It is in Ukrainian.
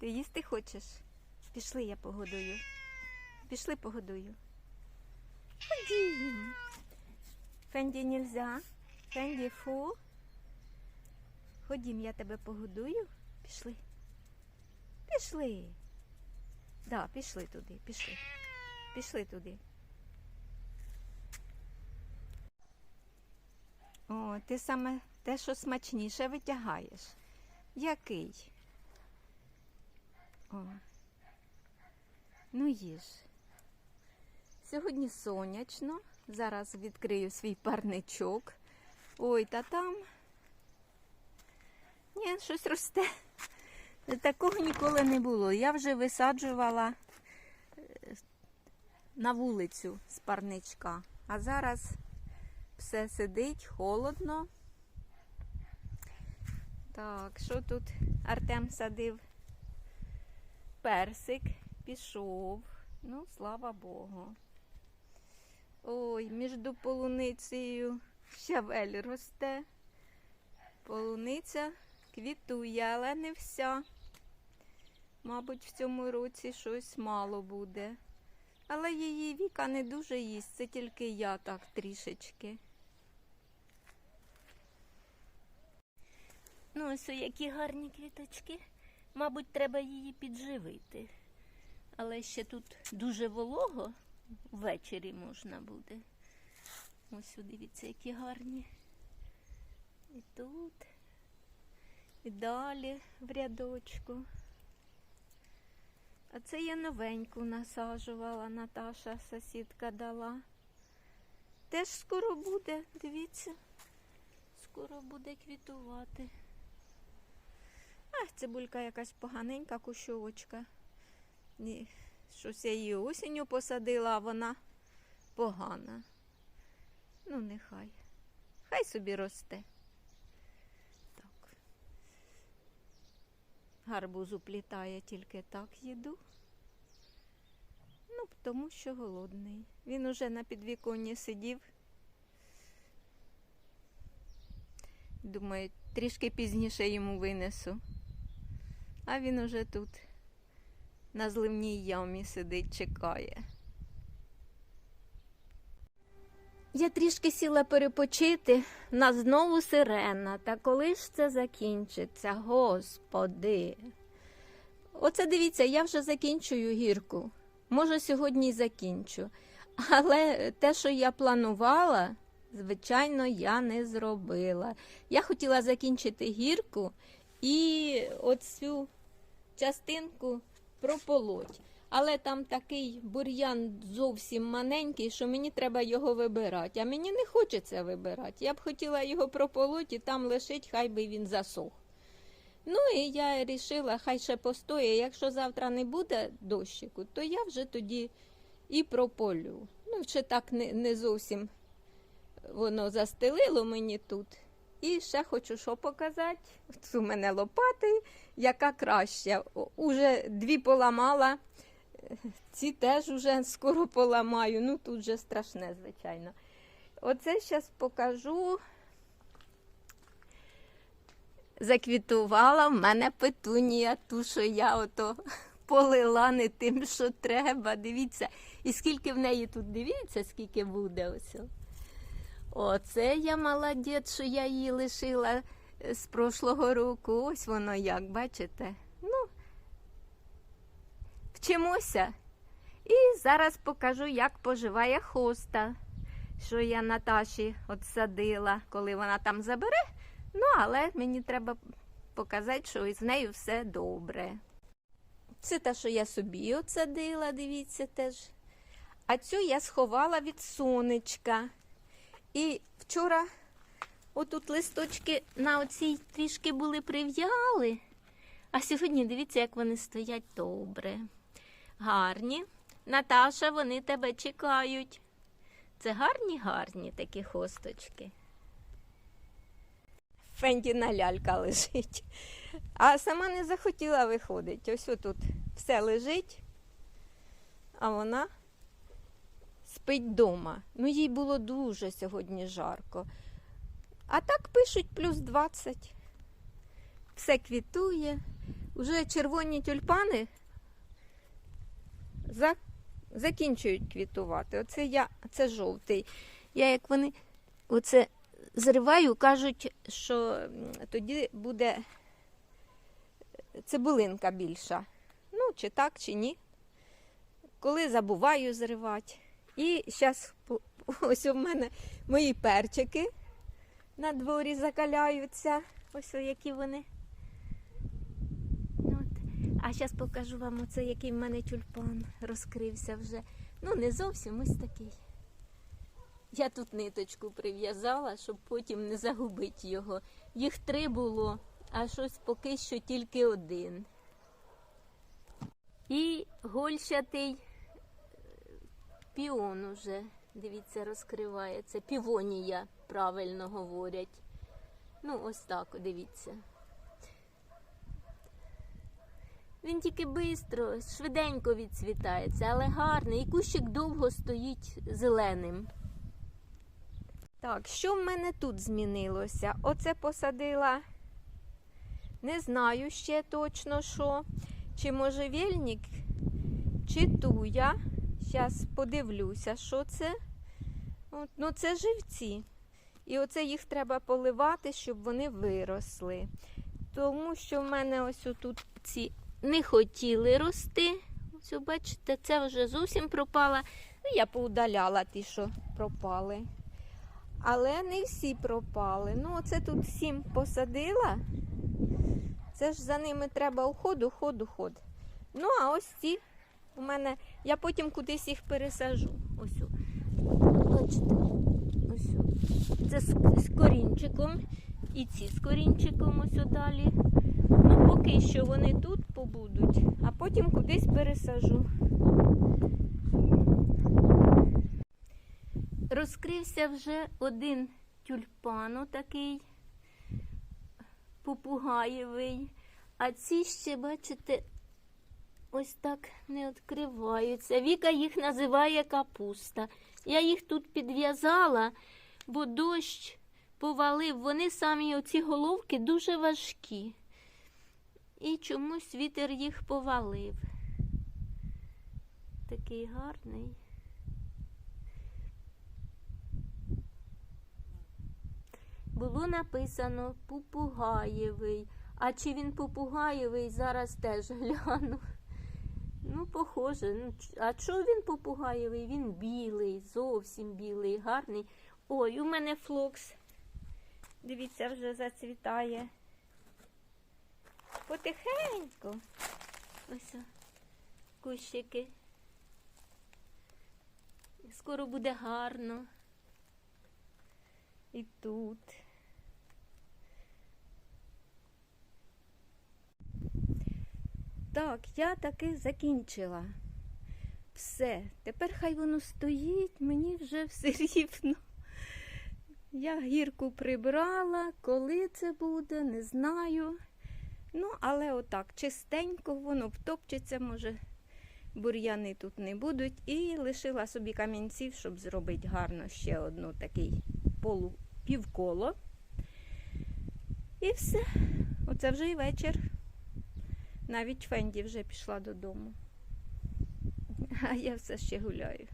Ти їсти хочеш? Пішли, я погодую. Пішли погодую. Ходім. Фенді нельзя. Фенді фу. Ходім, я тебе погодую. Пішли. Пішли. Да, пішли туди, пішли. Пішли туди. О, ти саме те, що смачніше витягаєш. Який? О. Ну їж. Сьогодні сонячно. Зараз відкрию свій парничок. Ой, та там. Ні, щось росте. Такого ніколи не було. Я вже висаджувала е, на вулицю з парничка. А зараз все сидить, холодно. Так, що тут Артем садив? Персик пішов. Ну, слава Богу. Ой, між полуницею щавель росте. Полуниця квітує, але не вся. Мабуть, в цьому році щось мало буде. Але її віка не дуже їсть, це тільки я так трішечки. Ну, ось які гарні квіточки. Мабуть, треба її підживити. Але ще тут дуже волого, ввечері можна буде. Ось о, дивіться, які гарні. І тут, і далі в рядочку. А це я новеньку насаджувала, Наташа, сусідка дала. Теж скоро буде, дивіться, скоро буде квітувати. Ах, цибулька якась поганенька кущовочка. Ні, щось я її осінню посадила, а вона погана. Ну, нехай. Хай собі росте. Так. Гарбуз уплітає тільки так їду. Ну, тому що голодний. Він уже на підвіконні сидів. Думаю, трішки пізніше йому винесу. А він уже тут на зливній ямі сидить, чекає. Я трішки сіла перепочити, нас знову сирена. Та коли ж це закінчиться, господи. Оце дивіться, я вже закінчую гірку. Може, сьогодні й закінчу. Але те, що я планувала, звичайно, я не зробила. Я хотіла закінчити гірку і оцю частинку прополоть. Але там такий бур'ян зовсім маленький, що мені треба його вибирати. А мені не хочеться вибирати. Я б хотіла його прополоть і там лишить, хай би він засох. Ну і я вирішила, хай ще постоє. Якщо завтра не буде дощику, то я вже тоді і прополю. Ну, ще так не, не зовсім воно застелило мені тут. І ще хочу що показати. Ось у мене лопати, яка краща. Уже дві поламала. Ці теж уже скоро поламаю. Ну тут же страшне, звичайно. Оце зараз покажу. Заквітувала в мене петунія, ту, що я ото полила не тим, що треба. Дивіться, і скільки в неї тут, дивіться, скільки буде ось. Оце я молодець, що я її лишила з прошлого року. Ось воно як, бачите? Ну, вчимося. І зараз покажу, як поживає хоста, що я Наташі от коли вона там забере. Ну, але мені треба показати, що з нею все добре. Це те, що я собі от садила, дивіться теж. А цю я сховала від сонечка. І вчора отут листочки на оцій трішки були прив'яли. А сьогодні дивіться, як вони стоять добре. Гарні. Наташа, вони тебе чекають. Це гарні, гарні такі хосточки. Фендіна лялька лежить. А сама не захотіла виходити. Ось тут все лежить, а вона спить вдома. Ну, їй було дуже сьогодні жарко. А так пишуть плюс 20. Все квітує. Уже червоні тюльпани за... закінчують квітувати. Оце я, це жовтий. Я як вони оце зриваю, кажуть, що тоді буде цибулинка більша. Ну, чи так, чи ні. Коли забуваю зривати. І зараз ось у мене мої перчики на дворі закаляються. Ось які вони. Ну. А зараз покажу вам оце, який в мене тюльпан розкрився вже. Ну, не зовсім ось такий. Я тут ниточку прив'язала, щоб потім не загубити його. Їх три було, а щось поки що тільки один. І гольщатий піон уже, дивіться, розкривається. Півонія, правильно говорять. Ну, ось так, дивіться. Він тільки швидко, швиденько відцвітається, але гарний. І кущик довго стоїть зеленим. Так, що в мене тут змінилося? Оце посадила, не знаю ще точно що. Чи можжевельник, чи туя. Зараз подивлюся, що це. От, ну, це живці. І оце їх треба поливати, щоб вони виросли. Тому що в мене ось тут ці не хотіли рости. Ось, бачите, це вже зовсім пропала. Ну, я поудаляла ті, що пропали. Але не всі пропали. Ну, оце тут сім посадила. Це ж за ними треба уход, уход, уход. Ну, а ось ці у мене, я потім кудись їх пересажу. Ось. Бачите, ось. Це з, з корінчиком. І ці з корінчиком ось далі. Ну, поки що вони тут побудуть, а потім кудись пересажу. Розкрився вже один тюльпан такий попугаєвий. А ці ще, бачите, ось так не відкриваються. Віка їх називає капуста. Я їх тут підв'язала, бо дощ повалив. Вони самі оці головки дуже важкі. І чомусь вітер їх повалив. Такий гарний. Було написано Пупугаєвий. А чи він Пупугаєвий, зараз теж гляну. Ну, похоже. Ну, а чого він Пупугаєвий? Він білий, зовсім білий, гарний. Ой, у мене флокс. Дивіться, вже зацвітає. Потихеньку. Ось кущики. Скоро буде гарно. І тут. Так, я таки закінчила. Все. Тепер хай воно стоїть, мені вже все рівно. Я гірку прибрала, коли це буде, не знаю. Ну, але отак, чистенько, воно втопчеться, може, бур'яни тут не будуть. І лишила собі камінців, щоб зробити гарно ще одну такий полу півколо. І все. Оце вже і вечір. Навіть Фенді вже пішла додому. А я все ще гуляю.